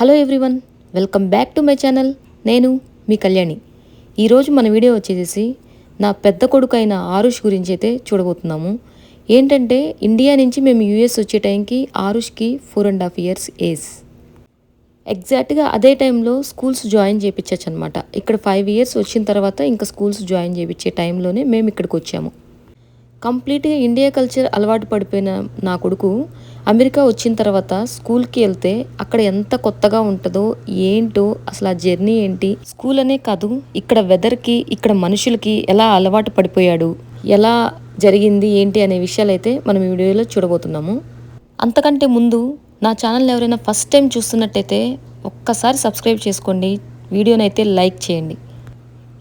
Hello everyone welcome back to my channel. నేను మీ కళ్యాణి. ఈరోజు మన వీడియో వచ్చేసి నా పెద్ద కొడుకు అయిన ఆరుష్ గురించి అయితే చూడబోతున్నాము. ఏంటంటే ఇండియా నుంచి మేము యూఎస్ వచ్చే టైంకి ఆరుష్కి four and half years age ఎగ్జాక్ట్గా అదే టైంలో స్కూల్స్ జాయిన్ చేయించచ్చు అనమాట ఇక్కడ ఫైవ్ ఇయర్స్ వచ్చిన తర్వాత ఇంకా స్కూల్స్ జాయిన్ చేయించే టైంలోనే మేము ఇక్కడికి వచ్చాము. కంప్లీట్గా ఇండియా కల్చర్ అలవాటు పడిపోయిన నా కొడుకు అమెరికా వచ్చిన తర్వాత స్కూల్కి వెళ్తే అక్కడ ఎంత కొత్తగా ఉంటుందో ఏంటో అసలు ఆ జర్నీ ఏంటి? స్కూల్ అనే కాదు ఇక్కడ వెదర్కి ఇక్కడ మనుషులకి ఎలా అలవాటు పడిపోయాడు? ఎలా జరిగింది ఏంటి అనే విషయాలు అయితే మనం ఈ వీడియోలో చూడబోతున్నాము. అంతకంటే ముందు నా ఛానల్ ఎవరైనా ఫస్ట్ టైం చూస్తున్నట్టయితే ఒక్కసారి సబ్స్క్రైబ్ చేసుకోండి. వీడియోనైతే లైక్ చేయండి.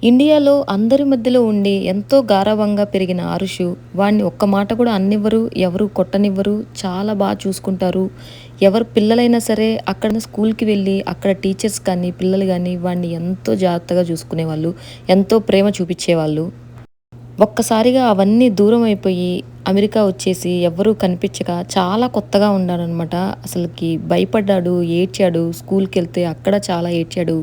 ఇండియాలో అందరి మధ్యలో ఉండి ఎంతో గారవంగా పెరిగిన ఆరుషు వాడిని ఒక్క మాట కూడా అన్నివ్వరు ఎవరు కొట్టనివ్వరు చాలా బాగా చూసుకుంటారు. ఎవరు పిల్లలైనా సరే అక్కడ స్కూల్కి వెళ్ళి అక్కడ టీచర్స్ కానీ పిల్లలు కానీ వాడిని ఎంతో జాగ్రత్తగా చూసుకునేవాళ్ళు ఎంతో ప్రేమ చూపించేవాళ్ళు. ఒక్కసారిగా అవన్నీ దూరం అయిపోయి అమెరికా వచ్చేసి ఎవరూ కనిపించక చాలా కొత్తగా ఉన్నాడనమాట అసలుకి భయపడ్డాడు ఏడ్చాడు స్కూల్కి వెళ్తే అక్కడ చాలా ఏడ్చాడు.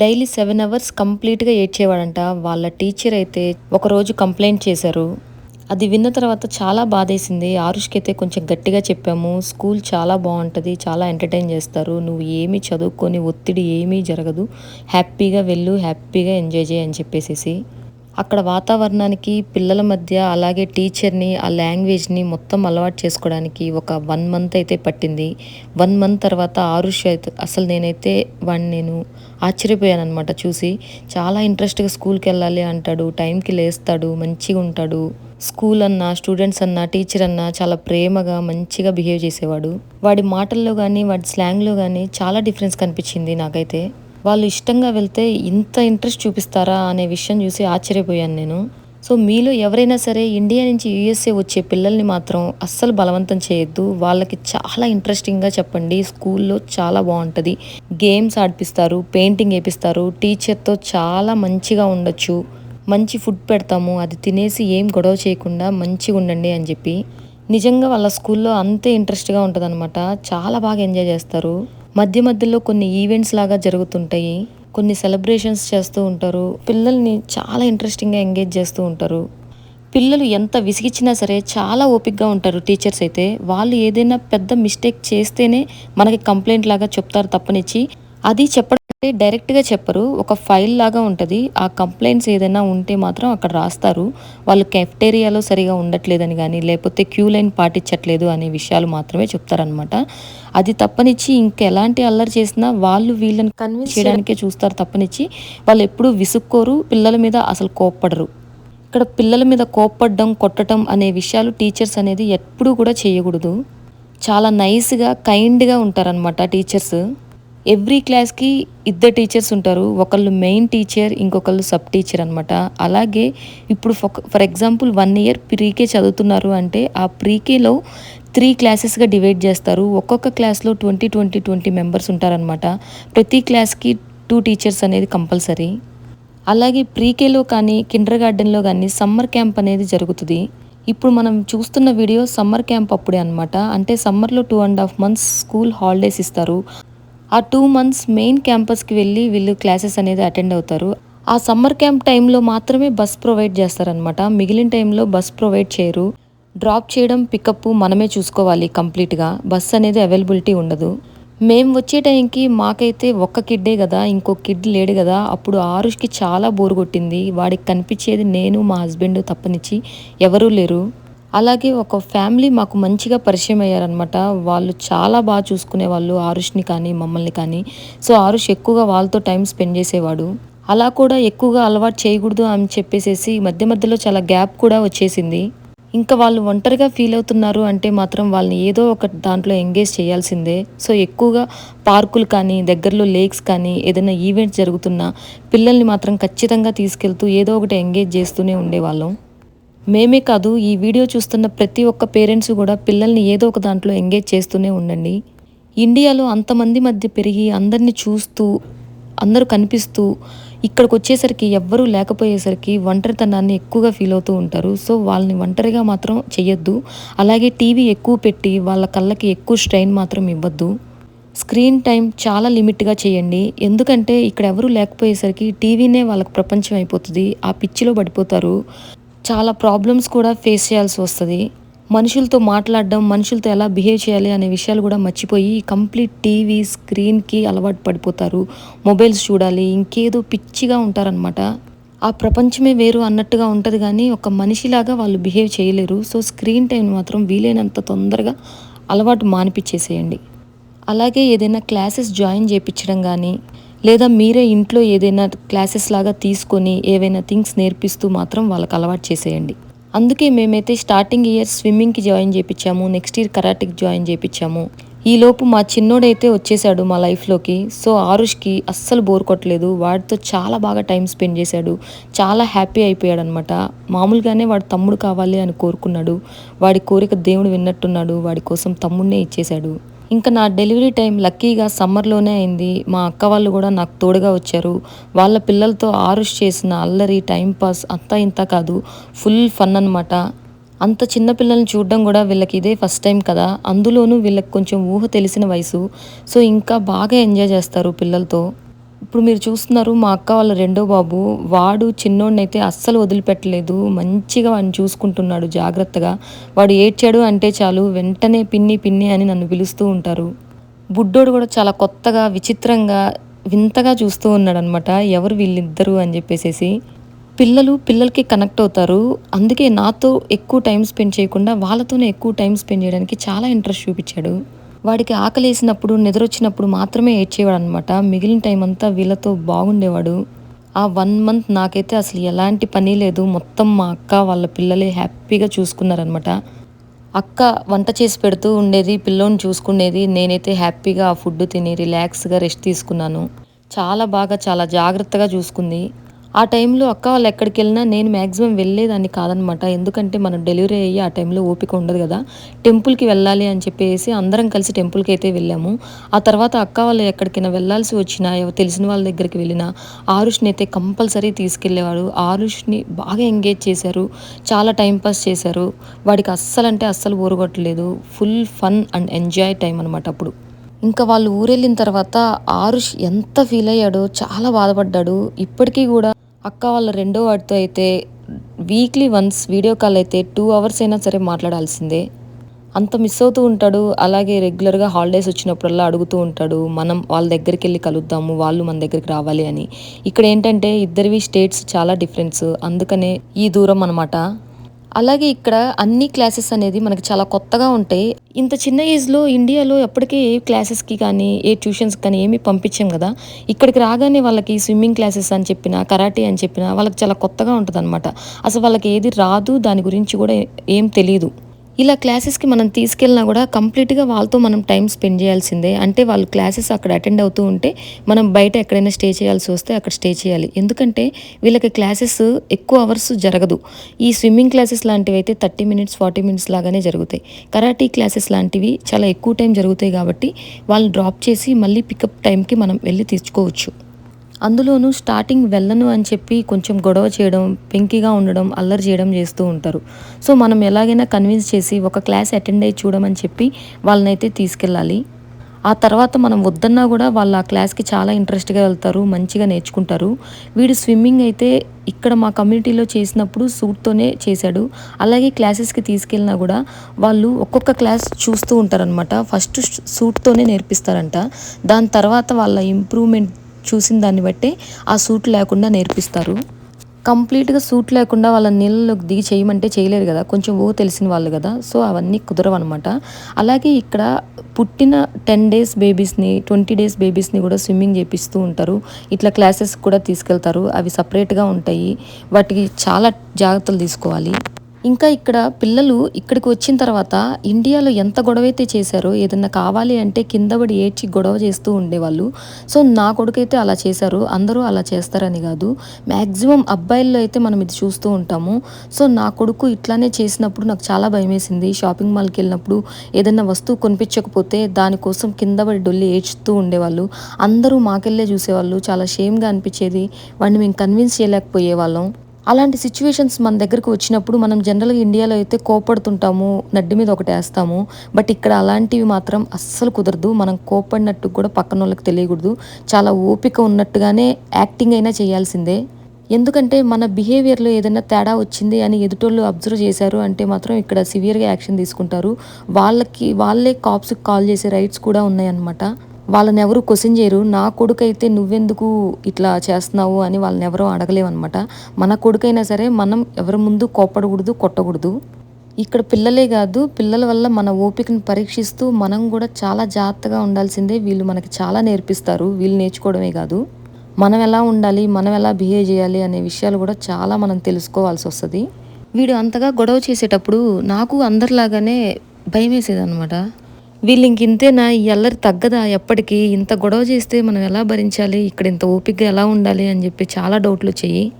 డైలీ సెవెన్ అవర్స్ కంప్లీట్గా ఏడ్చేవాడంట. వాళ్ళ టీచర్ అయితే ఒకరోజు కంప్లైంట్ చేశారు. అది విన్న తర్వాత చాలా బాధేసింది. ఆరుష్కి అయితే కొంచెం గట్టిగా చెప్పాము. స్కూల్ చాలా బాగుంటుంది చాలా ఎంటర్టైన్ చేస్తారు. నువ్వు ఏమీ చదువుకొని ఒత్తిడి ఏమీ జరగదు. హ్యాపీగా వెళ్ళు హ్యాపీగా ఎంజాయ్ చేయి అని చెప్పేసేసి అక్కడ వాతావరణానికి పిల్లల మధ్య అలాగే టీచర్ని ఆ లాంగ్వేజ్ని మొత్తం అలవాటు చేసుకోవడానికి ఒక వన్ మంత్ అయితే పట్టింది. వన్ మంత్ తర్వాత ఆరుష్ అయితే అసలు నేనైతే వాడిని నేను ఆశ్చర్యపోయాను అనమాట చూసి. చాలా ఇంట్రెస్ట్గా స్కూల్కి వెళ్ళాలి అంటాడు టైంకి లేస్తాడు మంచిగా ఉంటాడు. స్కూల్ అన్నా స్టూడెంట్స్ అన్నా టీచర్ అన్నా చాలా ప్రేమగా మంచిగా బిహేవ్ చేసేవాడు. వాడి మాటల్లో కానీ వాడి స్లాంగ్లో కానీ చాలా డిఫరెన్స్ కనిపించింది నాకైతే. వాళ్ళు ఇష్టంగా వెళ్తే ఇంత ఇంట్రెస్ట్ చూపిస్తారా అనే విషయం చూసి ఆశ్చర్యపోయాను నేను. సో మీలో ఎవరైనా సరే ఇండియా నుంచి యూఎస్ఏ వచ్చే పిల్లల్ని మాత్రం అస్సలు బలవంతం చేయొద్దు. వాళ్ళకి చాలా ఇంట్రెస్టింగ్గా చెప్పండి. స్కూల్లో చాలా బాగుంటుంది. Games ఆడిపిస్తారు painting వేపిస్తారు. టీచర్తో చాలా మంచిగా ఉండొచ్చు. మంచి ఫుడ్ పెడతాము. అది తినేసి ఏం గొడవ చేయకుండా మంచిగా ఉండండి అని చెప్పి. నిజంగా వాళ్ళ స్కూల్లో అంతే ఇంట్రెస్ట్గా ఉంటుంది చాలా బాగా ఎంజాయ్ చేస్తారు. మధ్య మధ్యలో కొన్ని ఈవెంట్స్ లాగా జరుగుతుంటాయి. కొన్ని సెలబ్రేషన్స్ చేస్తూ ఉంటారు. పిల్లల్ని చాలా ఇంట్రెస్టింగ్గా ఎంగేజ్ చేస్తూ ఉంటారు. పిల్లలు ఎంత విసిగిచ్చినా సరే చాలా ఓపిక్గా ఉంటారు టీచర్స్ అయితే. వాళ్ళు ఏదైనా పెద్ద మిస్టేక్ చేస్తేనే మనకి కంప్లైంట్ లాగా చెప్తారు తప్పనిచ్చి. అది చెప్పడం డైరెక్ట్గా చెప్పరు. ఒక ఫైల్ లాగా ఉంటుంది. ఆ కంప్లైంట్స్ ఏదైనా ఉంటే మాత్రం అక్కడ రాస్తారు. వాళ్ళు కెఫ్టేరియాలో సరిగా ఉండట్లేదని కానీ లేకపోతే క్యూ లైన్ పాటించట్లేదు అనే విషయాలు మాత్రమే చెప్తారనమాట అది తప్పనిచ్చి ఇంకెలాంటి అల్లరి చేసినా వాళ్ళు వీళ్ళని కన్విన్స్ చేయడానికే చూస్తారు తప్పనిచ్చి. వాళ్ళు ఎప్పుడూ విసుక్కోరు. పిల్లల మీద అసలు కోప్పడరు. ఇక్కడ పిల్లల మీద కోప్పడడం కొట్టడం అనే విషయాలు టీచర్స్ అనేది ఎప్పుడూ కూడా చేయకూడదు. చాలా నైస్గా కైండ్గా ఉంటారనమాట టీచర్స్. ఎవ్రీ క్లాస్కి ఇద్దరు టీచర్స్ ఉంటారు. ఒకళ్ళు మెయిన్ టీచర్ ఇంకొకళ్ళు సబ్ టీచర్ అనమాట అలాగే ఇప్పుడు for example one year pre K చదువుతున్నారు అంటే ఆ ప్రీకేలో త్రీ క్లాసెస్గా డివైడ్ చేస్తారు. ఒక్కొక్క క్లాస్లో ట్వంటీ ట్వంటీ ట్వంటీ మెంబర్స్ ఉంటారనమాట ప్రతి క్లాస్కి టూ టీచర్స్ అనేది కంపల్సరీ. అలాగే ప్రీకేలో కానీ కిండర్ గార్డెన్లో కానీ సమ్మర్ క్యాంప్ అనేది జరుగుతుంది. ఇప్పుడు మనం చూస్తున్న వీడియో సమ్మర్ క్యాంప్ అప్పుడే అనమాట అంటే సమ్మర్లో two and half months school holidays ఇస్తారు. ఆ టూ మంత్స్ మెయిన్ క్యాంపస్కి వెళ్ళి వీళ్ళు క్లాసెస్ అనేది అటెండ్ అవుతారు. ఆ సమ్మర్ క్యాంప్ టైంలో మాత్రమే బస్ ప్రొవైడ్ చేస్తారనమాట మిగిలిన టైంలో బస్ ప్రొవైడ్ చేయరు. డ్రాప్ చేయడం పికప్ మనమే చూసుకోవాలి కంప్లీట్గా బస్ అనేది అవైలబిలిటీ ఉండదు. మేము వచ్చే టైంకి మాకైతే ఒక్క కిడ్డే కదా ఇంకో కిడ్ లేడు కదా అప్పుడు ఆరుష్కి చాలా బోర్ కొట్టింది. వాడికి కనిపించేది నేను మా హస్బెండ్ తప్పనిచ్చి ఎవరూ లేరు. అలాగే ఒక ఫ్యామిలీ మాకు మంచిగా పరిచయం అయ్యారనమాట వాళ్ళు చాలా బాగా చూసుకునే వాళ్ళు ఆరుష్ని కానీ మమ్మల్ని కానీ. సో ఆరుష్ ఎక్కువగా వాళ్ళతో టైం స్పెండ్ చేసేవాడు. అలా కూడా ఎక్కువగా అలవాటు చేయకూడదు అని చెప్పేసేసి మధ్య మధ్యలో చాలా గ్యాప్ కూడా వచ్చేసింది. ఇంకా వాళ్ళు ఒంటరిగా ఫీల్ అవుతున్నారు అంటే మాత్రం వాళ్ళని ఏదో ఒక దాంట్లో ఎంగేజ్ చేయాల్సిందే. సో ఎక్కువగా పార్కులు కానీ దగ్గరలో లేక్స్ కానీ ఏదైనా ఈవెంట్స్ జరుగుతున్నా పిల్లల్ని మాత్రం ఖచ్చితంగా తీసుకెళ్తూ ఏదో ఒకటి ఎంగేజ్ చేస్తూనే ఉండేవాళ్ళం. మేమే కాదు ఈ వీడియో చూస్తున్న ప్రతి ఒక్క పేరెంట్స్ కూడా పిల్లల్ని ఏదో ఒక దాంట్లో ఎంగేజ్ చేస్తూనే ఉండండి. ఇండియాలో అంతమంది మధ్య పెరిగి అందరినీ చూస్తూ అందరూ కనిపిస్తూ ఇక్కడికి వచ్చేసరికి ఎవ్వరూ లేకపోయేసరికి ఒంటరితనాన్ని ఎక్కువగా ఫీల్ అవుతూ ఉంటారు. సో వాళ్ళని ఒంటరిగా మాత్రం చెయ్యొద్దు. అలాగే టీవీ ఎక్కువ పెట్టి వాళ్ళ కళ్ళకి ఎక్కువ స్ట్రెయిన్ మాత్రం ఇవ్వద్దు. స్క్రీన్ టైం చాలా లిమిట్గా చేయండి. ఎందుకంటే ఇక్కడ ఎవరు లేకపోయేసరికి టీవీనే వాళ్ళకి ప్రపంచం అయిపోతుంది. ఆ పిచ్చిలో పడిపోతారు. చాలా ప్రాబ్లమ్స్ కూడా ఫేస్ చేయాల్సి వస్తుంది. మనుషులతో మాట్లాడడం మనుషులతో ఎలా బిహేవ్ చేయాలి అనే విషయాలు కూడా మర్చిపోయి కంప్లీట్ టీవీ స్క్రీన్కి అలవాటు పడిపోతారు. మొబైల్స్ చూడాలి ఇంకేదో పిచ్చిగా ఉంటారనమాట ఆ ప్రపంచమే వేరు అన్నట్టుగా ఉంటుంది కానీ ఒక మనిషిలాగా వాళ్ళు బిహేవ్ చేయలేరు. సో స్క్రీన్ టైం మాత్రం వీలైనంత తొందరగా అలవాటు మానిపించేసేయండి. అలాగే ఏదైనా క్లాసెస్ జాయిన్ చేయించడం కానీ లేదా మీరే ఇంట్లో ఏదైనా క్లాసెస్ లాగా తీసుకొని ఏవైనా థింగ్స్ నేర్పిస్తూ మాత్రం వాళ్ళకి అలవాటు చేసేయండి. అందుకే మేమైతే స్టార్టింగ్ ఇయర్ స్విమ్మింగ్కి జాయిన్ చేయించాము నెక్స్ట్ ఇయర్ కరాటికి జాయిన్ చేయించాము ఈలోపు మా చిన్నోడైతే వచ్చేసాడు మా లైఫ్లోకి. సో ఆరుష్కి అస్సలు బోర్ కొట్టలేదు. వాడితో చాలా బాగా టైం స్పెండ్ చేశాడు. చాలా హ్యాపీ అయిపోయాడు అనమాట మామూలుగానే వాడు తమ్ముడు కావాలి అని కోరుకున్నాడు. వాడి కోరిక దేవుడు విన్నట్టున్నాడు. వాడి కోసం తమ్ముడినే ఇచ్చేశాడు. ఇంకా నా డెలివరీ టైం లక్కీగా సమ్మర్లోనే అయింది. మా అక్క వాళ్ళు కూడా నాకు తోడుగా వచ్చారు. వాళ్ళ పిల్లలతో ఆరుష్ చేసిన అల్లరి టైంపాస్ అంతా ఇంత కాదు. ఫుల్ ఫన్ అనమాట అంత చిన్న పిల్లల్ని చూడడం కూడా వీళ్ళకి ఇదే ఫస్ట్ టైం కదా. అందులోనూ వీళ్ళకి కొంచెం ఊహ తెలిసిన వయసు. సో ఇంకా బాగా ఎంజాయ్ చేస్తారు పిల్లలతో. ఇప్పుడు మీరు చూస్తున్నారు మా అక్క వాళ్ళ రెండో బాబు. వాడు చిన్నోడినైతే అస్సలు వదిలిపెట్టలేదు. మంచిగా వాడిని చూసుకుంటున్నాడు జాగ్రత్తగా. వాడు ఏడ్చాడు అంటే చాలు వెంటనే పిన్ని పిన్ని అని నన్ను పిలుస్తూ ఉంటారు. బుడ్డోడు కూడా చాలా కొత్తగా విచిత్రంగా వింతగా చూస్తూ ఉన్నాడనమాట ఎవరు వీళ్ళిద్దరు అని చెప్పేసేసి. పిల్లలు పిల్లలకి కనెక్ట్ అవుతారు. అందుకే నాతో ఎక్కువ టైం స్పెండ్ చేయకుండా వాళ్ళతోనే ఎక్కువ టైం స్పెండ్ చేయడానికి చాలా ఇంట్రెస్ట్ చూపించాడు. వాడికి ఆకలేసినప్పుడు నిద్రొచ్చినప్పుడు మాత్రమే ఏడ్చేవాడు అనమాట మిగిలిన టైం అంతా వీళ్ళతో బాగుండేవాడు. ఆ వన్ మంత్ నాకైతే అసలు ఎలాంటి పని లేదు. మొత్తం మా అక్క వాళ్ళ పిల్లలే హ్యాపీగా చూసుకున్నారనమాట అక్క వంట చేసి పెడుతూ ఉండేది పిల్లోని చూసుకునేది. నేనైతే హ్యాపీగా ఆ ఫుడ్ తిని రిలాక్స్గా రెస్ట్ తీసుకున్నాను. చాలా బాగా చాలా జాగ్రత్తగా చూసుకుంది. ఆ టైంలో అక్క వాళ్ళు ఎక్కడికి వెళ్ళినా నేను మ్యాక్సిమం వెళ్ళేదాన్ని కాదనమాట. ఎందుకంటే మనం డెలివరీ అయ్యి ఆ టైంలో ఓపిక ఉండదు కదా. టెంపుల్కి వెళ్ళాలి అని చెప్పేసి అందరం కలిసి టెంపుల్కి అయితే వెళ్ళాము. ఆ తర్వాత అక్క వాళ్ళు ఎక్కడికైనా వెళ్ళాల్సి వచ్చినా తెలిసిన వాళ్ళ దగ్గరికి వెళ్ళినా ఆరుష్ని అయితే కంపల్సరీ తీసుకెళ్ళేవాడు. ఆరుష్ని బాగా ఎంగేజ్ చేశారు. చాలా టైం పాస్ చేశారు. వాడికి అస్సలు అంటే అస్సలు ఊరగొట్టలేదు. Full fun and enjoy time అనమాట అప్పుడు. ఇంకా వాళ్ళు ఊరెళ్ళిన తర్వాత ఆరుష్ ఎంత ఫీల్ అయ్యాడో చాలా బాధపడ్డాడు. ఇప్పటికీ కూడా అక్క వాళ్ళ రెండో వాడితో అయితే వీక్లీ వన్స్ వీడియో కాల్ అయితే టూ అవర్స్ అయినా సరే మాట్లాడాల్సిందే. అంత మిస్ అవుతూ ఉంటాడు. అలాగే రెగ్యులర్గా హాలిడేస్ వచ్చినప్పుడల్లా అడుగుతూ ఉంటాడు. మనం వాళ్ళ దగ్గరికి వెళ్ళి కలుద్దాము వాళ్ళు మన దగ్గరికి రావాలి అని. ఇక్కడ ఏంటంటే ఇద్దరివి స్టేట్స్ చాలా డిఫరెన్స్ అందుకనే ఈ దూరం అనమాట అలాగే ఇక్కడ అన్ని క్లాసెస్ అనేది మనకి చాలా కొత్తగా ఉంటాయి. ఇంత చిన్న ఏజ్లో ఇండియాలో ఎప్పటికీ ఏ క్లాసెస్కి కానీ ఏ ట్యూషన్స్కి కానీ ఏమీ పంపించాం కదా. ఇక్కడికి రాగానే వాళ్ళకి స్విమ్మింగ్ క్లాసెస్ అని చెప్పిన కరాటే అని చెప్పిన వాళ్ళకి చాలా కొత్తగా ఉంటుంది అసలు వాళ్ళకి ఏది రాదు దాని గురించి కూడా ఏం తెలియదు. ఇలా క్లాసెస్కి మనం తీసుకెళ్ళినా కూడా కంప్లీట్గా వాళ్ళతో మనం టైం స్పెండ్ చేయాల్సిందే. అంటే వాళ్ళు క్లాసెస్ అక్కడ అటెండ్ అవుతూ ఉంటే మనం బయట ఎక్కడైనా స్టే చేయాల్సి వస్తే అక్కడ స్టే చేయాలి. ఎందుకంటే వీళ్ళకి క్లాసెస్ ఎక్కువ అవర్స్ జరగదు. ఈ స్విమ్మింగ్ క్లాసెస్ లాంటివి అయితే థర్టీ మినిట్స్ ఫార్టీ మినిట్స్ లాగానే జరుగుతాయి. కరాటీ క్లాసెస్ లాంటివి చాలా ఎక్కువ టైం జరుగుతాయి కాబట్టి వాళ్ళు డ్రాప్ చేసి మళ్ళీ పికప్ టైంకి మనం వెళ్ళి తీసుకోవచ్చు అందులోనూ స్టార్టింగ్ వెళ్ళను అని చెప్పి కొంచెం గొడవ చేయడం పెంకిగా ఉండడం అల్లరి చేయడం చేస్తూ ఉంటారు. సో మనం ఎలాగైనా కన్విన్స్ చేసి ఒక క్లాస్ అటెండ్ అయ్యి చూడమని చెప్పి వాళ్ళనైతే తీసుకెళ్ళాలి. ఆ తర్వాత మనం వద్దన్నా కూడా వాళ్ళు ఆ క్లాస్కి చాలా ఇంట్రెస్ట్గా వెళ్తారు మంచిగా నేర్చుకుంటారు. వీడు స్విమ్మింగ్ అయితే ఇక్కడ మా కమ్యూనిటీలో చేసినప్పుడు సూట్తోనే చేశాడు. అలాగే క్లాసెస్కి తీసుకెళ్ళినా కూడా వాళ్ళు ఒక్కొక్క క్లాస్ చూస్తూ ఉంటారనమాట ఫస్ట్ సూట్తోనే నేర్పిస్తారంట. దాని తర్వాత వాళ్ళ ఇంప్రూవ్మెంట్ చూసిన దాన్ని బట్టే ఆ సూట్ లేకుండా నేర్పిస్తారు. కంప్లీట్గా సూట్ లేకుండా వాళ్ళ నీళ్ళలోకి దిగి చేయమంటే చేయలేరు కదా. కొంచెం ఓ తెలిసిన వాళ్ళు కదా. సో అవన్నీ కుదరవు అనమాట అలాగే ఇక్కడ పుట్టిన టెన్ డేస్ బేబీస్ని ట్వంటీ డేస్ బేబీస్ని కూడా స్విమ్మింగ్ చేపిస్తూ ఉంటారు. ఇట్లా క్లాసెస్ కూడా తీసుకెళ్తారు. అవి సపరేట్గా ఉంటాయి. వాటికి చాలా జాగ్రత్తలు తీసుకోవాలి. ఇంకా ఇక్కడ పిల్లలు ఇక్కడికి వచ్చిన తర్వాత ఇండియాలో ఎంత గొడవ అయితే చేశారో ఏదన్నా కావాలి అంటే కింద పడి ఏడ్చి గొడవ చేస్తూ ఉండేవాళ్ళు. సో నా కొడుకైతే అలా చేశారు. అందరూ అలా చేస్తారని కాదు. మ్యాక్సిమం అబ్బాయిల్లో అయితే మనం ఇది చూస్తూ ఉంటాము. సో నా కొడుకు ఇట్లానే చేసినప్పుడు నాకు చాలా భయం వేసింది షాపింగ్ మాల్కి వెళ్ళినప్పుడు ఏదైనా వస్తువు కొనిపించకపోతే దానికోసం కింద పడి డొల్లి ఏడ్చుతూ ఉండేవాళ్ళు. అందరూ మాకెళ్ళే చూసేవాళ్ళు. చాలా షేమ్గా అనిపించేది. వాడిని మేము కన్విన్స్ చేయలేకపోయే వాళ్ళం అలాంటి సిచ్యువేషన్స్ మన దగ్గరకు వచ్చినప్పుడు మనం జనరల్గా ఇండియాలో అయితే కోపడుతుంటాము నడ్డి మీద ఒకటి వేస్తాము. బట్ ఇక్కడ అలాంటివి మాత్రం అస్సలు కుదరదు. మనం కోపడినట్టు కూడా పక్కన వాళ్ళకి తెలియకూడదు. చాలా ఓపిక ఉన్నట్టుగానే యాక్టింగ్ అయినా చేయాల్సిందే. ఎందుకంటే మన బిహేవియర్లో ఏదైనా తేడా వచ్చింది అని ఎదుటోళ్ళు అబ్జర్వ్ చేశారు అంటే మాత్రం ఇక్కడ సివియర్గా యాక్షన్ తీసుకుంటారు. వాళ్ళకి వాళ్ళే కాప్స్కి కాల్ చేసే రైట్స్ కూడా ఉన్నాయన్నమాట. వాళ్ళని ఎవరు క్వశ్చన్ చేయరు. నా కొడుకైతే నువ్వెందుకు ఇట్లా చేస్తున్నావు అని వాళ్ళని ఎవరో అడగలేమన్నమాట మన కొడుకైనా సరే మనం ఎవరి ముందు కోపడకూడదు కొట్టకూడదు. ఇక్కడ పిల్లలే కాదు పిల్లల వల్ల మన ఓపికను పరీక్షిస్తూ మనం కూడా చాలా జాగ్రత్తగా ఉండాల్సిందే. వీళ్ళు మనకి చాలా నేర్పిస్తారు. వీళ్ళు నేర్చుకోవడమే కాదు. మనం ఎలా ఉండాలి మనం ఎలా బిహేవ్ చేయాలి అనే విషయాలు కూడా చాలా మనం తెలుసుకోవాల్సి వస్తుంది. వీడు అంతగా గొడవ చేసేటప్పుడు నాకు అందరిలాగానే భయం వేసేదనమాట వీళ్ళు ఇంక ఇంతేనా? ఈ అల్లరి తగ్గదా? ఎప్పటికీ? ఇంత గొడవ చేస్తే మనం ఎలా భరించాలి? ఇక్కడ ఇంత ఓపికగా ఎలా ఉండాలి? అని చెప్పి చాలా డౌట్లు వచ్చాయి.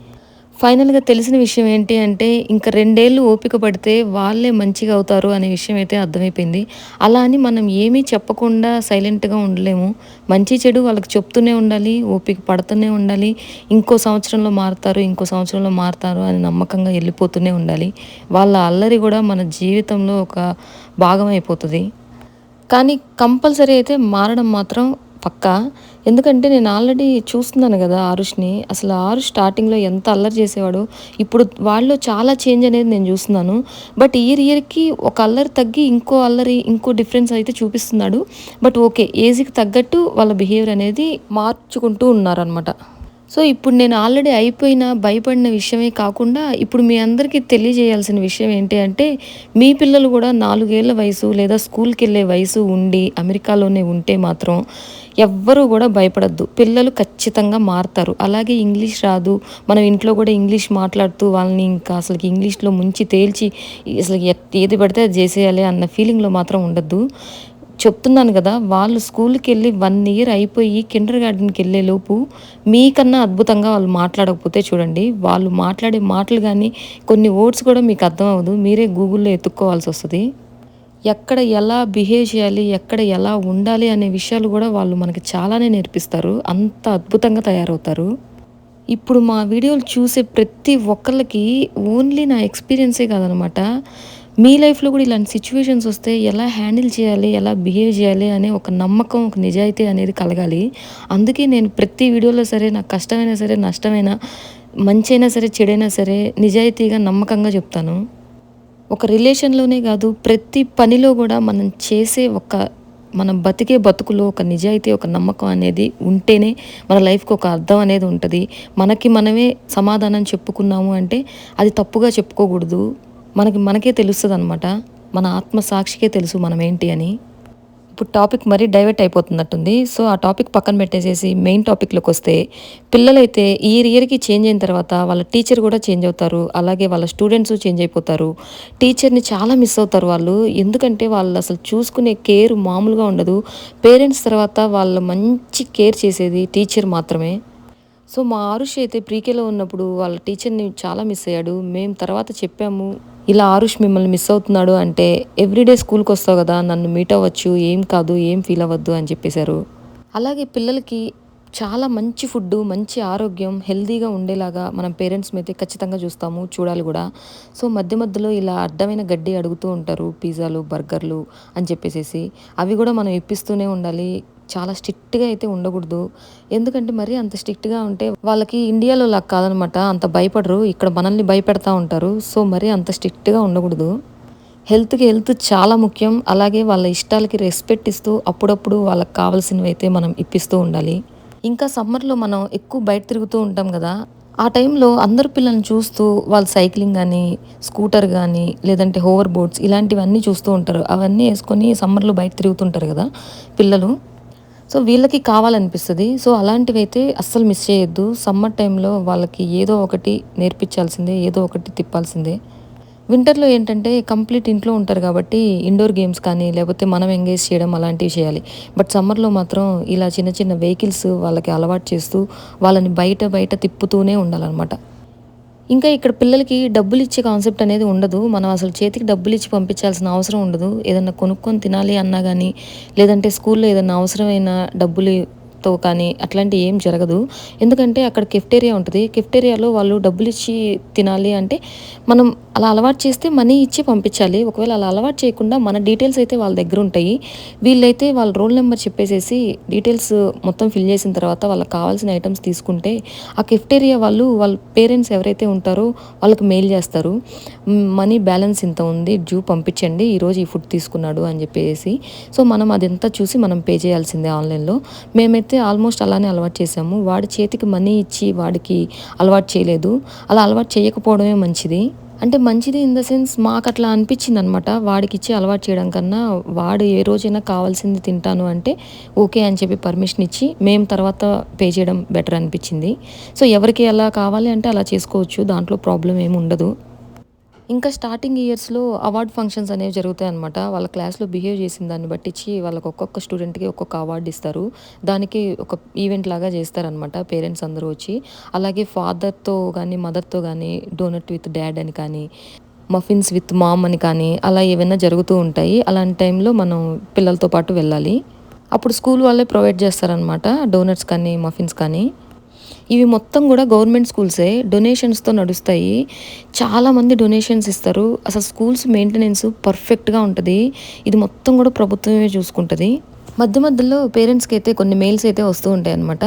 ఫైనల్గా తెలిసిన విషయం ఏంటి అంటే ఇంకా రెండేళ్ళు ఓపిక పడితే వాళ్ళే మంచిగా అవుతారు అనే విషయం అయితే అర్థమైపోయింది. అలా అని మనం ఏమీ చెప్పకుండా సైలెంట్గా ఉండలేము. మంచి చెడు వాళ్ళకి చెప్తూనే ఉండాలి ఓపిక పడుతూనే ఉండాలి. ఇంకో సంవత్సరంలో మారుతారు ఇంకో సంవత్సరంలో మారుతారు అని నమ్మకంగా వెళ్ళిపోతూనే ఉండాలి. వాళ్ళ అల్లరి కూడా మన జీవితంలో ఒక భాగం అయిపోతుంది. కానీ కంపల్సరీ అయితే మారడం మాత్రం పక్కా. ఎందుకంటే నేను ఆల్రెడీ చూస్తున్నాను కదా ఆరుష్ని. అసలు ఆరుష్ స్టార్టింగ్లో ఎంత అల్లరి చేసేవాడు ఇప్పుడు వాళ్ళు చాలా చేంజ్ అనేది నేను చూస్తున్నాను. బట్ ఇయర్ ఇయర్కి ఒక అల్లరి తగ్గి ఇంకో అల్లరి ఇంకో డిఫరెన్స్ అయితే చూపిస్తున్నాడు. బట్ ఓకే ఏజ్కి తగ్గట్టు వాళ్ళ బిహేవియర్ అనేది మార్చుకుంటూ ఉన్నారనమాట సో ఇప్పుడు నేను ఆల్రెడీ అయిపోయిన భయపడిన విషయమే కాకుండా ఇప్పుడు మీ అందరికీ తెలియజేయాల్సిన విషయం ఏంటి అంటే మీ పిల్లలు కూడా నాలుగేళ్ళ వయసు లేదా స్కూల్కి వెళ్ళే వయసు ఉండి అమెరికాలోనే ఉంటే మాత్రం ఎవ్వరూ కూడా భయపడద్దు. పిల్లలు ఖచ్చితంగా మారుతారు. అలాగే ఇంగ్లీష్ రాదు. మనం ఇంట్లో కూడా ఇంగ్లీష్ మాట్లాడుతూ వాళ్ళని ఇంకా అసలు ఇంగ్లీష్లో ముంచి తేల్చి అసలు ఏది పడితే అది చేసేయాలి అన్న ఫీలింగ్లో మాత్రం ఉండద్దు. చెప్తున్నాను కదా వాళ్ళు స్కూల్కి వెళ్ళి వన్ ఇయర్ అయిపోయి కిండర్ గార్డెన్కి వెళ్ళే లోపు మీకన్నా అద్భుతంగా వాళ్ళు మాట్లాడకపోతే చూడండి వాళ్ళు మాట్లాడే మాటలు కానీ కొన్ని వర్డ్స్ కూడా మీకు అర్థం అవ్వదు మీరే గూగుల్లో ఎత్తుక్కోవాల్సి వస్తుంది. ఎక్కడ ఎలా బిహేవ్ చేయాలి ఎక్కడ ఎలా ఉండాలి అనే విషయాలు కూడా వాళ్ళు మనకి చాలానే నేర్పిస్తారు అంత అద్భుతంగా తయారవుతారు. ఇప్పుడు మా వీడియోలు చూసే ప్రతి ఒక్కళ్ళకి ఓన్లీ నా ఎక్స్పీరియన్సే కాదనమాట. మీ లైఫ్లో కూడా ఇలాంటి సిచ్యువేషన్స్ వస్తే ఎలా హ్యాండిల్ చేయాలి ఎలా బిహేవ్ చేయాలి అనే ఒక నమ్మకం ఒక నిజాయితీ అనేది కలగాలి. అందుకే నేను ప్రతి వీడియోలో సరే నాకు కష్టమైనా సరే నష్టమైనా మంచి అయినా సరే చెడైనా సరే నిజాయితీగా నమ్మకంగా చెప్తాను. ఒక రిలేషన్లోనే కాదు ప్రతి పనిలో కూడా మనం చేసే ఒక మనం బతికే బతుకులో ఒక నిజాయితీ ఒక నమ్మకం అనేది ఉంటేనే మన లైఫ్కి ఒక అర్థం అనేది ఉంటుంది. మనకి మనమే సమాధానం చెప్పుకున్నాము అంటే అది తప్పుగా చెప్పుకోకూడదు. మనకి మనకే తెలుస్తుంది అనమాట మన ఆత్మ సాక్షికే తెలుసు మనం ఏంటి అని. ఇప్పుడు టాపిక్ మరీ డైవర్ట్ అయిపోతున్నట్టుంది. సో ఆ టాపిక్ పక్కన పెట్టేసేసి మెయిన్ టాపిక్లోకి వస్తే పిల్లలైతే ఇయర్ ఇయర్కి చేంజ్ అయిన తర్వాత వాళ్ళ టీచర్ కూడా చేంజ్ అవుతారు. అలాగే వాళ్ళ స్టూడెంట్స్ చేంజ్ అయిపోతారు. టీచర్ని చాలా మిస్ అవుతారు వాళ్ళు. ఎందుకంటే వాళ్ళు అసలు చూసుకునే కేర్ మామూలుగా ఉండదు. పేరెంట్స్ తర్వాత వాళ్ళు మంచి కేర్ చేసేది టీచర్ మాత్రమే. సో మా ఆరుష్ అయితే ప్రీకేలో ఉన్నప్పుడు వాళ్ళ టీచర్ని చాలా మిస్ అయ్యాడు. మేము తర్వాత చెప్పాము. ఇలా ఆరుష్ మిమ్మల్ని మిస్ అవుతున్నాడు అంటే ఎవ్రీడే స్కూల్కి వస్తావు కదా నన్ను మీట్ అవ్వచ్చు ఏం కాదు ఏం ఫీల్ అవ్వద్దు అని చెప్పేశారు. అలాగే పిల్లలకి చాలా మంచి ఫుడ్ మంచి ఆరోగ్యం హెల్దీగా ఉండేలాగా మనం పేరెంట్స్ అయితే ఖచ్చితంగా చూస్తాము చూడాలి కూడా. సో మధ్య మధ్యలో ఇలా అడ్డమైన గడ్డి అడుగుతూ ఉంటారు పిజ్జాలు బర్గర్లు అని చెప్పేసేసి. అవి కూడా మనం ఇప్పిస్తూనే ఉండాలి. చాలా స్ట్రిక్ట్గా అయితే ఉండకూడదు. ఎందుకంటే మరి అంత స్ట్రిక్ట్గా ఉంటే వాళ్ళకి ఇండియాలో లాగా కాదనమాట. అంత భయపడరు. ఇక్కడ మనల్ని భయపెడతా ఉంటారు. సో మరి అంత స్ట్రిక్ట్గా ఉండకూడదు. హెల్త్కి హెల్త్ చాలా ముఖ్యం. అలాగే వాళ్ళ ఇష్టాలకి రెస్పెక్ట్ ఇస్తూ అప్పుడప్పుడు వాళ్ళకి కావాల్సినవి అయితే మనం ఇప్పిస్తూ ఉండాలి. ఇంకా సమ్మర్లో మనం ఎక్కువ బయట తిరుగుతూ ఉంటాం కదా. ఆ టైంలో అందరు పిల్లల్ని చూస్తూ వాళ్ళు సైక్లింగ్ కానీ స్కూటర్ కానీ లేదంటే హోవర్ బోట్స్ ఇలాంటివన్నీ చూస్తూ ఉంటారు. అవన్నీ వేసుకొని సమ్మర్లో బయట తిరుగుతుంటారు కదా పిల్లలు. సో వీళ్ళకి కావాలనిపిస్తుంది. సో అలాంటివి అయితే అస్సలు మిస్ చేయొద్దు. సమ్మర్ టైంలో వాళ్ళకి ఏదో ఒకటి నేర్పించాల్సిందే ఏదో ఒకటి తిప్పాల్సిందే. వింటర్లో ఏంటంటే కంప్లీట్ ఇంట్లో ఉంటారు కాబట్టి ఇండోర్ గేమ్స్ కానీ లేకపోతే మనం ఎంగేజ్ చేయడం అలాంటివి చేయాలి. బట్ సమ్మర్లో మాత్రం ఇలా చిన్న చిన్న వెహికల్స్ వాళ్ళకి అలవాటు చేస్తూ వాళ్ళని బయట బయట తిప్పుతూనే ఉండాలన్నమాట. ఇంకా ఇక్కడ పిల్లలకి డబ్బులు ఇచ్చే కాన్సెప్ట్ అనేది ఉండదు. మనం అసలు చేతికి డబ్బులు ఇచ్చి పంపించాల్సిన అవసరం ఉండదు. ఏదన్నా కొనుక్కొని తినాలి అన్నా కానీ లేదంటే స్కూల్లో ఏదన్నా అవసరమైన డబ్బులు తో కానీ అట్లాంటివి ఏం జరగదు. ఎందుకంటే అక్కడ కెఫ్టేరియా ఉంటుంది. కెఫ్టేరియాలో వాళ్ళు డబ్బులు ఇచ్చి తినాలి అంటే మనం అలా అలవాటు చేస్తే మనీ ఇచ్చి పంపించాలి. ఒకవేళ అలా అలవాటు చేయకుండా మన డీటెయిల్స్ అయితే వాళ్ళ దగ్గర ఉంటాయి. వీళ్ళైతే వాళ్ళ రోల్ నెంబర్ చెప్పేసేసి డీటెయిల్స్ మొత్తం ఫిల్ చేసిన తర్వాత వాళ్ళకి కావాల్సిన ఐటమ్స్ తీసుకుంటే ఆ కెఫ్టేరియా వాళ్ళు వాళ్ళ పేరెంట్స్ ఎవరైతే ఉంటారో వాళ్ళకి మెయిల్ చేస్తారు. మనీ బ్యాలెన్స్ ఇంత ఉంది. డ్యూ పంపించండి. ఈరోజు ఈ ఫుడ్ తీసుకున్నాడు అని చెప్పేసి. సో మనం అదంతా చూసి మనం పే చేయాల్సిందే ఆన్లైన్లో. మేమైతే ఆల్మోస్ట్ అలానే అలవాటు చేసాము వాడి చేతికి మనీ ఇచ్చి వాడికి అలవాటు చేయలేదు. అలా అలవాటు చేయకపోవడమే మంచిది. అంటే మంచిది ఇన్ ద సెన్స్ మాకు అట్లా అనిపించింది అనమాట వాడికి ఇచ్చి అలవాటు చేయడం కన్నా వాడు ఏ రోజైనా కావాల్సింది తింటాను అంటే ఓకే అని చెప్పి పర్మిషన్ ఇచ్చి మేము తర్వాత పే చేయడం బెటర్ అనిపించింది. సో ఎవరికి ఎలా కావాలి అంటే అలా చేసుకోవచ్చు. దాంట్లో ప్రాబ్లం ఏమి ఉండదు. ఇంకా స్టార్టింగ్ ఇయర్స్లో అవార్డ్ ఫంక్షన్స్ అనేవి జరుగుతాయి అనమాట వాళ్ళ క్లాస్లో బిహేవ్ చేసిన దాన్ని బట్టించి వాళ్ళకి ఒక్కొక్క స్టూడెంట్కి ఒక్కొక్క అవార్డు ఇస్తారు. దానికి ఒక ఈవెంట్ లాగా చేస్తారనమాట పేరెంట్స్ అందరూ వచ్చి. అలాగే ఫాదర్తో కానీ మదర్తో కానీ డోనట్ విత్ డాడ్ అని కానీ మఫిన్స్ విత్ మామ్ అని కానీ అలా ఏమైనా జరుగుతూ ఉంటాయి. అలాంటి టైంలో మనం పిల్లలతో పాటు వెళ్ళాలి. అప్పుడు స్కూల్ వాళ్ళే ప్రొవైడ్ చేస్తారనమాట డోనట్స్ కానీ మఫిన్స్ కానీ. ఇవి మొత్తం కూడా గవర్నమెంట్ స్కూల్సే. డొనేషన్స్తో నడుస్తాయి. చాలామంది డొనేషన్స్ ఇస్తారు. అసలు స్కూల్స్ మెయింటెనెన్స్ పర్ఫెక్ట్గా ఉంటుంది. ఇది మొత్తం కూడా ప్రభుత్వమే చూసుకుంటుంది. మధ్య మధ్యలో పేరెంట్స్కి అయితే కొన్ని మెయిల్స్ అయితే వస్తూ ఉంటాయి అనమాట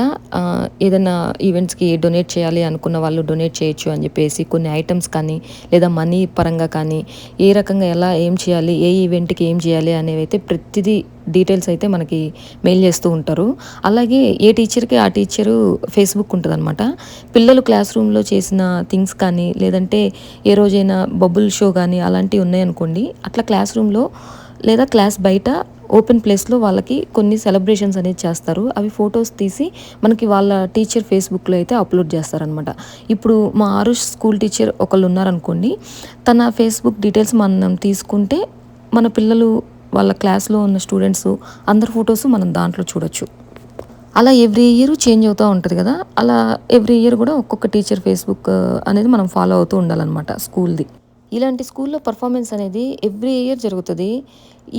ఏదైనా ఈవెంట్స్కి డొనేట్ చేయాలి అనుకున్న వాళ్ళు డొనేట్ చేయొచ్చు అని చెప్పేసి కొన్ని ఐటమ్స్ కానీ లేదా మనీ పరంగా కానీ ఏ రకంగా ఎలా ఏం చేయాలి ఏ ఈవెంట్కి ఏం చేయాలి అనేవి అయితే ప్రతిదీ డీటెయిల్స్ అయితే మనకి మెయిల్ చేస్తూ ఉంటారు. అలాగే ఏ టీచర్కి ఆ టీచరు ఫేస్బుక్ ఉంటుంది అనమాట పిల్లలు క్లాస్ రూమ్లో చేసిన థింగ్స్ కానీ లేదంటే ఏ రోజైనా బబుల్ షో కానీ అలాంటివి ఉన్నాయనుకోండి అట్లా క్లాస్ రూమ్లో లేదా క్లాస్ బయట ఓపెన్ ప్లేస్లో వాళ్ళకి కొన్ని సెలబ్రేషన్స్ అనేది చేస్తారు. అవి ఫొటోస్ తీసి మనకి వాళ్ళ టీచర్ ఫేస్బుక్లో అయితే అప్లోడ్ చేస్తారనమాట ఇప్పుడు మా ఆరుష్ స్కూల్ టీచర్ ఒకళ్ళు ఉన్నారనుకోండి తన ఫేస్బుక్ డీటెయిల్స్ మనం తీసుకుంటే మన పిల్లలు వాళ్ళ క్లాస్లో ఉన్న స్టూడెంట్స్ అందరి ఫొటోస్ మనం దాంట్లో చూడొచ్చు. అలా ఎవ్రీ ఇయర్ చేంజ్ అవుతూ ఉంటుంది కదా? అలా ఎవ్రీ ఇయర్ కూడా ఒక్కొక్క టీచర్ ఫేస్బుక్ అనేది మనం ఫాలో అవుతూ ఉండాలన్నమాట స్కూల్ది. ఇలాంటి స్కూల్లో పర్ఫార్మెన్స్ అనేది ఎవ్రీ ఇయర్ జరుగుతుంది.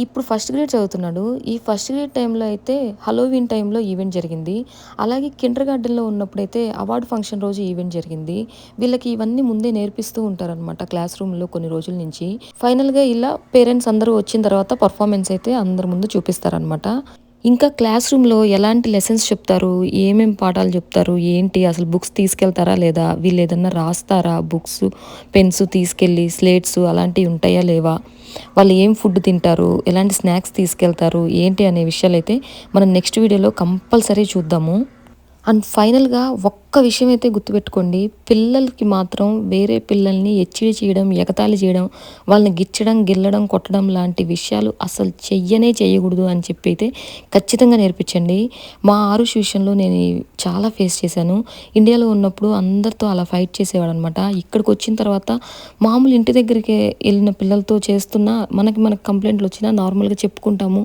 ఇప్పుడు ఫస్ట్ గ్రేడ్ చదువుతున్నాడు. ఈ ఫస్ట్ గ్రేడ్ టైంలో అయితే హలోవిన్ టైంలో ఈవెంట్ జరిగింది. అలాగే కిండర్ గార్డెన్లో ఉన్నప్పుడైతే అవార్డు ఫంక్షన్ రోజు ఈవెంట్ జరిగింది. వీళ్ళకి ఇవన్నీ ముందే నేర్పిస్తూ ఉంటారనమాట క్లాస్ రూమ్లో కొన్ని రోజుల నుంచి. ఫైనల్గా ఇలా పేరెంట్స్ అందరూ వచ్చిన తర్వాత పర్ఫార్మెన్స్ అయితే అందరి ముందు చూపిస్తారనమాట ఇంకా క్లాస్ రూమ్లో ఎలాంటి లెసన్స్ చెప్తారు? ఏమేమి పాఠాలు చెప్తారు? ఏంటి? అసలు బుక్స్ తీసుకెళ్తారా లేదా? వీళ్ళు ఏదన్నా రాస్తారా? బుక్స్ పెన్స్ తీసుకెళ్ళి స్లేట్స్ అలాంటివి ఉంటాయా లేవా? వాళ్ళు ఏం ఫుడ్ తింటారు ఎలాంటి స్నాక్స్ తీసుకెళ్తారు ఏంటి అనే విషయాలు అయితే మనం నెక్స్ట్ వీడియోలో కంపల్సరీ చూద్దాము. అండ్ ఫైనల్గా ఒక్క ఒక్క విషయం అయితే గుర్తుపెట్టుకోండి. పిల్లలకి మాత్రం వేరే పిల్లల్ని ఎచ్చిడి చేయడం ఎగతాళి చేయడం వాళ్ళని గిచ్చడం గిల్లడం కొట్టడం లాంటి విషయాలు అసలు చెయ్యనే చేయకూడదు అని చెప్పి అయితే ఖచ్చితంగా నేర్పించండి. మా ఆరుష్ విషయంలో నేను చాలా ఫేస్ చేశాను. ఇండియాలో ఉన్నప్పుడు అందరితో అలా ఫైట్ చేసేవాడు అనమాట ఇక్కడికి వచ్చిన తర్వాత మామూలు ఇంటి దగ్గరికి వెళ్ళిన పిల్లలతో చేస్తున్నా మనకి మనకు కంప్లైంట్లు వచ్చినా నార్మల్గా చెప్పుకుంటాము.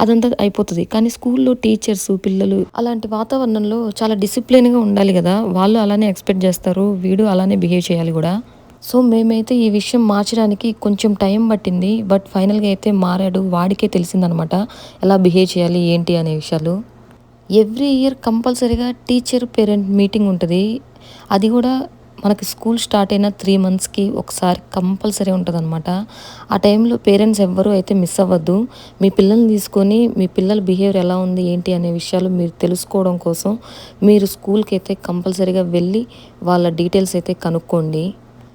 అదంతా అయిపోతుంది. కానీ స్కూల్లో టీచర్స్ పిల్లలు అలాంటి వాతావరణంలో చాలా డిసిప్లిన్గా ఉండాలి కదా. వాళ్ళు అలానే ఎక్స్పెక్ట్ చేస్తారు వీడు అలానే బిహేవ్ చేయాలి కూడా. సో మేమైతే ఈ విషయం మార్చడానికి కొంచెం టైం పట్టింది బట్ ఫైనల్గా అయితే మారాడు వాడికే తెలిసిందనమాట ఎలా బిహేవ్ చేయాలి ఏంటి అనే విషయాలు. ఎవ్రీ ఇయర్ కంపల్సరీగా టీచర్ పేరెంట్ మీటింగ్ ఉంటుంది అది కూడా మనకి స్కూల్ స్టార్ట్ అయిన త్రీ మంత్స్కి ఒకసారి కంపల్సరీ ఉంటుంది అనమాట ఆ టైంలో పేరెంట్స్ ఎవ్వరూ అయితే మిస్ అవ్వద్దు. మీ పిల్లల్ని తీసుకొని మీ పిల్లల బిహేవియర్ ఎలా ఉంది ఏంటి అనే విషయాలు మీరు తెలుసుకోవడం కోసం మీరు స్కూల్కి అయితే కంపల్సరీగా వెళ్ళి వాళ్ళ డీటెయిల్స్ అయితే కనుక్కోండి.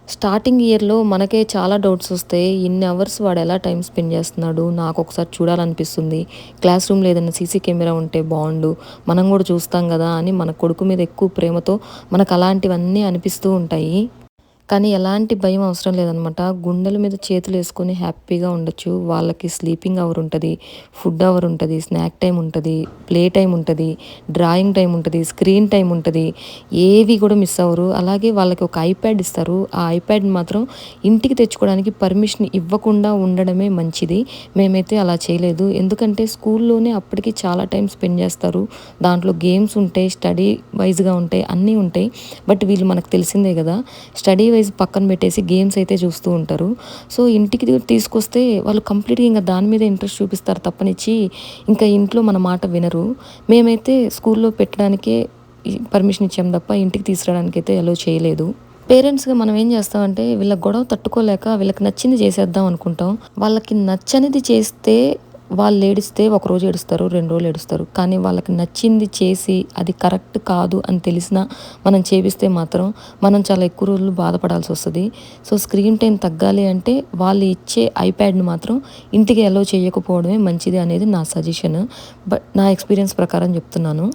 స్టార్టింగ్ ఇయర్లో మనకే చాలా డౌట్స్ వస్తాయి ఇన్ని అవర్స్ వాడు ఎలా టైం స్పెండ్ చేస్తున్నాడు? నాకు ఒకసారి చూడాలనిపిస్తుంది. క్లాస్ రూమ్లో ఏదైనా సీసీ కెమెరా ఉంటే బాగుండు. మనం కూడా చూస్తాం కదా అని మన కొడుకు మీద ఎక్కువ ప్రేమతో మనకు అలాంటివన్నీ అనిపిస్తూ ఉంటాయి. కానీ ఎలాంటి భయం అవసరం లేదనమాట. గుండెల మీద చేతులు వేసుకొని హ్యాపీగా ఉండొచ్చు. వాళ్ళకి స్లీపింగ్ అవర్ ఉంటుంది ఫుడ్ అవర్ ఉంటుంది స్నాక్ టైం ఉంటుంది ప్లే టైం ఉంటుంది డ్రాయింగ్ టైం ఉంటుంది స్క్రీన్ టైం ఉంటుంది. ఏవి కూడా మిస్ అవ్వరు. అలాగే వాళ్ళకి ఒక ఐప్యాడ్ ఇస్తారు. ఆ ఐప్యాడ్ మాత్రం ఇంటికి తెచ్చుకోవడానికి పర్మిషన్ ఇవ్వకుండా ఉండడమే మంచిది. మేమైతే అలా చేయలేదు. ఎందుకంటే స్కూల్లోనే అప్పటికి చాలా టైం స్పెండ్ చేస్తారు. దాంట్లో గేమ్స్ ఉంటాయి స్టడీ వైజ్గా ఉంటాయి అన్నీ ఉంటాయి. బట్ వీళ్ళు మనకు తెలిసిందే కదా స్టడీ వైజ్ పక్కన పెట్టేసి గేమ్స్ అయితే చూస్తూ ఉంటారు. సో ఇంటికి తీసుకొస్తే వాళ్ళు కంప్లీట్గా ఇంకా దాని మీద ఇంట్రెస్ట్ చూపిస్తారు తప్పనిచ్చి ఇంకా ఇంట్లో మన మాట వినరు. మేమైతే స్కూల్లో పెట్టడానికే పర్మిషన్ ఇచ్చాం తప్ప ఇంటికి తీసుకురావడానికి అయితే అలో చేయలేదు పేరెంట్స్గా మనం ఏం చేస్తామంటే వీళ్ళ గొడవ తట్టుకోలేక వీళ్ళకి నచ్చింది చేసేద్దాం అనుకుంటాం. వాళ్ళకి నచ్చనిది చేస్తే వాళ్ళు ఏడిస్తే ఒక రోజు ఏడుస్తారు రెండు రోజులు ఏడుస్తారు. కానీ వాళ్ళకి నచ్చింది చేసి అది కరెక్ట్ కాదు అని తెలిసినా మనం చేపిస్తే మాత్రం మనం చాలా ఎక్కువ రోజులు బాధపడాల్సి వస్తుంది. సో స్క్రీన్ టైం తగ్గాలి అంటే వాళ్ళు ఇచ్చే ఐప్యాడ్ని మాత్రం ఇంటికి అలో చేయకపోవడమే మంచిది అనేది నా సజెషన్. బట్ నా ఎక్స్పీరియన్స్ ప్రకారం చెప్తున్నాను.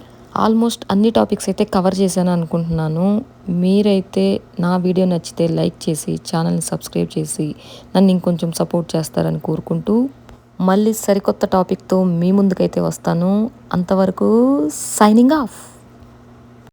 ఆల్మోస్ట్ అన్ని టాపిక్స్ అయితే కవర్ చేశాను అనుకుంటున్నాను. మీరైతే నా వీడియో నచ్చితే లైక్ చేసి ఛానల్ని సబ్స్క్రైబ్ చేసి నన్ను ఇంకొంచెం సపోర్ట్ చేస్తారని కోరుకుంటూ మళ్ళీ సరికొత్త టాపిక్తో మీ ముందుకైతే వస్తాను. అంతవరకు సైనింగ్ ఆఫ్!